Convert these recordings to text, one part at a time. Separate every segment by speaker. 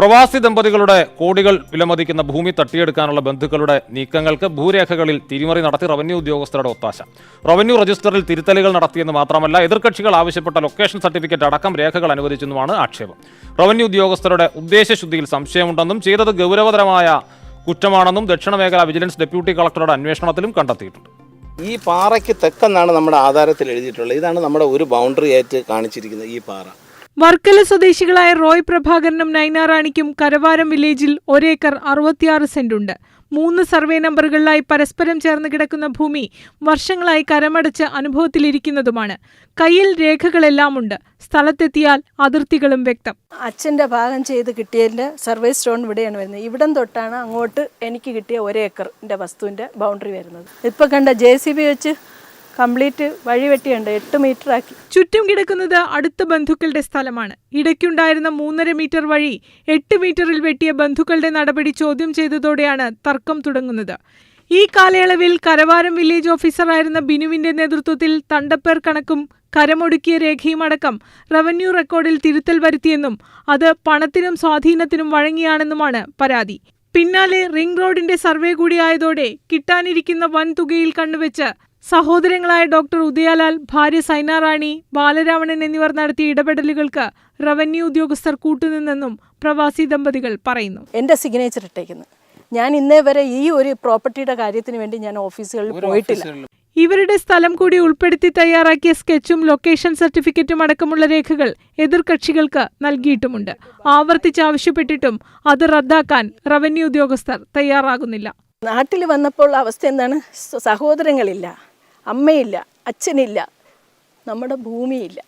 Speaker 1: പ്രവാസി ദമ്പതികളുടെ കോടികൾ വിലമതിക്കുന്ന ഭൂമി തട്ടിയെടുക്കാനുള്ള ബന്ധുക്കളുടെ നീക്കങ്ങൾക്ക് ഭൂരേഖകളിൽ തിരിമറി നടത്തി റവന്യൂ ഉദ്യോഗസ്ഥരുടെ ഒത്താശ. റവന്യൂ രജിസ്റ്ററിൽ തിരുത്തലുകൾ നടത്തിയെന്ന് മാത്രമല്ല എതിർകക്ഷികൾ ആവശ്യപ്പെട്ട ലൊക്കേഷൻ സർട്ടിഫിക്കറ്റ് അടക്കം രേഖകൾ അനുവദിച്ചെന്നുമാണ് ആക്ഷേപം. റവന്യൂ ഉദ്യോഗസ്ഥരുടെ ഉദ്ദേശശുദ്ധിയിൽ സംശയമുണ്ടെന്നും ചെയ്തത് ഗൗരവതരമായ കുറ്റമാണെന്നും ദക്ഷിണ മേഖല വിജിലൻസ് ഡെപ്യൂട്ടി കളക്ടറുടെ അന്വേഷണത്തിലും കണ്ടെത്തിയിട്ടുണ്ട്.
Speaker 2: ഈ പാറയ്ക്ക് തെക്കെന്നാണ് നമ്മുടെ ആധാരത്തിൽ എഴുതിയിട്ടുള്ളത്. ഇതാണ് നമ്മുടെ ഒരു ബൗണ്ടറി ആയിട്ട് കാണിച്ചിരിക്കുന്നത് ഈ പാറ.
Speaker 3: വർക്കല സ്വദേശികളായ റോയ് പ്രഭാകരനും നൈനാറാണിക്കും കരവാരം വില്ലേജിൽ ഒരേക്കർ അറുപത്തിയാറ് സെന്റുണ്ട്. മൂന്ന് സർവേ നമ്പറുകളിലായി പരസ്പരം ചേർന്ന് കിടക്കുന്ന ഭൂമി വർഷങ്ങളായി കരമടച്ച് അനുഭവത്തിലിരിക്കുന്നതുമാണ്. കയ്യിൽ രേഖകളെല്ലാം ഉണ്ട് സ്ഥലത്തെത്തിയാൽ അതിർത്തികളും വ്യക്തം.
Speaker 4: അച്ഛന്റെ ഭാഗം ചെയ്ത് കിട്ടിയതിന്റെ സർവേ സ്റ്റോൺ ഇവിടെയാണ് വരുന്നത്. ഇവിടം തൊട്ടാണ് അങ്ങോട്ട് എനിക്ക് കിട്ടിയ ഒരേക്കറിന്റെ വസ്തുവിന്റെ ബൗണ്ടറി വരുന്നത്. ഇപ്പം കണ്ട ജെ വെച്ച് കംപ്ലീറ്റ് വഴി വെട്ടിയുണ്ട് എട്ട് മീറ്റർ ആക്കി
Speaker 3: ചുറ്റും കിടക്കുന്നത് അടുത്ത ബന്ധുക്കളുടെ സ്ഥലമാണ്. ഇടയ്ക്കുണ്ടായിരുന്ന മൂന്നര മീറ്റർ വഴി എട്ട് മീറ്ററിൽ വെട്ടിയ ബന്ധുക്കളുടെ നടപടി ചോദ്യം ചെയ്തതോടെയാണ് തർക്കം തുടങ്ങുന്നത്. ഈ കാലയളവിൽ കരവാരം വില്ലേജ് ഓഫീസറായിരുന്ന ബിനുവിന്റെ നേതൃത്വത്തിൽ തണ്ടപ്പേർ കണക്കും കരമൊടുക്കിയ രേഖയുമടക്കം റവന്യൂ റെക്കോർഡിൽ തിരുത്തൽ വരുത്തിയെന്നും അത് പണത്തിനും സ്വാധീനത്തിനും വഴങ്ങിയാണെന്നുമാണ് പരാതി. പിന്നാലെ റിംഗ് റോഡിന്റെ സർവേ കൂടിയായതോടെ കിട്ടാനിരിക്കുന്ന വൻ തുകയിൽ കണ്ണുവെച്ച് സഹോദരങ്ങളായ ഡോക്ടർ ഉദയാലാൽ ഭാര്യ സൈനാറാണി ബാലരാവണൻ എന്നിവർ നടത്തിയ ഇടപെടലുകൾക്ക് റവന്യൂ ഉദ്യോഗസ്ഥർ കൂട്ടുനിന്നെന്നും പ്രവാസി ദമ്പതികൾ പറയുന്നു.
Speaker 4: എന്റെ സിഗ്നേച്ചർ ഇട്ടേക്കുന്നത് ഞാൻ ഇന്നേ വരെ ഈ ഒരു പ്രോപ്പർട്ടിയുടെ കാര്യത്തിന് വേണ്ടി ഞാൻ ഓഫീസുകളിൽ പോയിട്ടില്ല.
Speaker 3: ഇവരുടെ സ്ഥലം കൂടി ഉൾപ്പെടുത്തി തയ്യാറാക്കിയ സ്കെച്ചും ലൊക്കേഷൻ സർട്ടിഫിക്കറ്റും അടക്കമുള്ള രേഖകൾ എതിർകക്ഷികൾക്ക് നൽകിയിട്ടുമുണ്ട്. ആവർത്തിച്ചാവശ്യപ്പെട്ടിട്ടും അത് റദ്ദാക്കാൻ റവന്യൂ ഉദ്യോഗസ്ഥർ തയ്യാറാകുന്നില്ല.
Speaker 4: നാട്ടിൽ വന്നപ്പോൾ അവസ്ഥ എന്താണ്? സഹോദരങ്ങളില്ല. അമ്മയില്ല അച്ഛനില്ല നമ്മുടെ ഭൂമിയില്ല.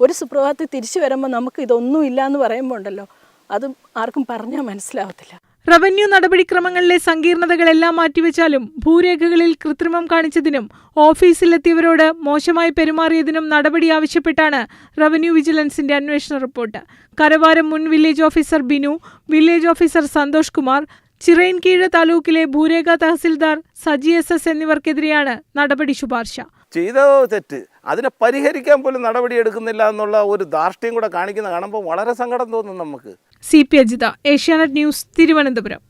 Speaker 4: ഒരു സുപ്രഭാതത്തിൽ തിരിച്ചു വരുമ്പോൾ നമുക്ക് ഇതൊന്നും ഇല്ല എന്ന് പറയുമ്പോൾ ഉണ്ടല്ലോ അത് ആർക്കും പറഞ്ഞാൽ മനസ്സിലാവത്തില്ല.
Speaker 3: റവന്യൂ നടപടിക്രമങ്ങളിലെ സങ്കീർണതകളെല്ലാം മാറ്റിവെച്ചാലും ഭൂരേഖകളിൽ കൃത്രിമം കാണിച്ചതിനും ഓഫീസിലെത്തിയവരോട് മോശമായി പെരുമാറിയതിനും നടപടി ആവശ്യപ്പെട്ടാണ് റവന്യൂ വിജിലൻസിന്റെ അന്വേഷണ റിപ്പോർട്ട്. കരവാരം മുൻ village officer Binu village officer Santhosh Kumar Chirayinkeezhu താലൂക്കിലെ ഭൂരേഖ തഹസിൽദാർ സജി എസ് എസ് എന്നിവർക്കെതിരെയാണ് നടപടി ശുപാർശ.
Speaker 2: ചെയ്തോ തെറ്റ്? അതിനെ പരിഹരിക്കാൻ പോലും നടപടി എടുക്കുന്നില്ല എന്നുള്ള ഒരു ദാർഷ്ട്യം കൂടെ കാണിക്കുന്ന കാണുമ്പോൾ വളരെ സങ്കടം തോന്നുന്നു നമുക്ക്.
Speaker 3: C P Ajitha Asianet news Thiruvananthapuram.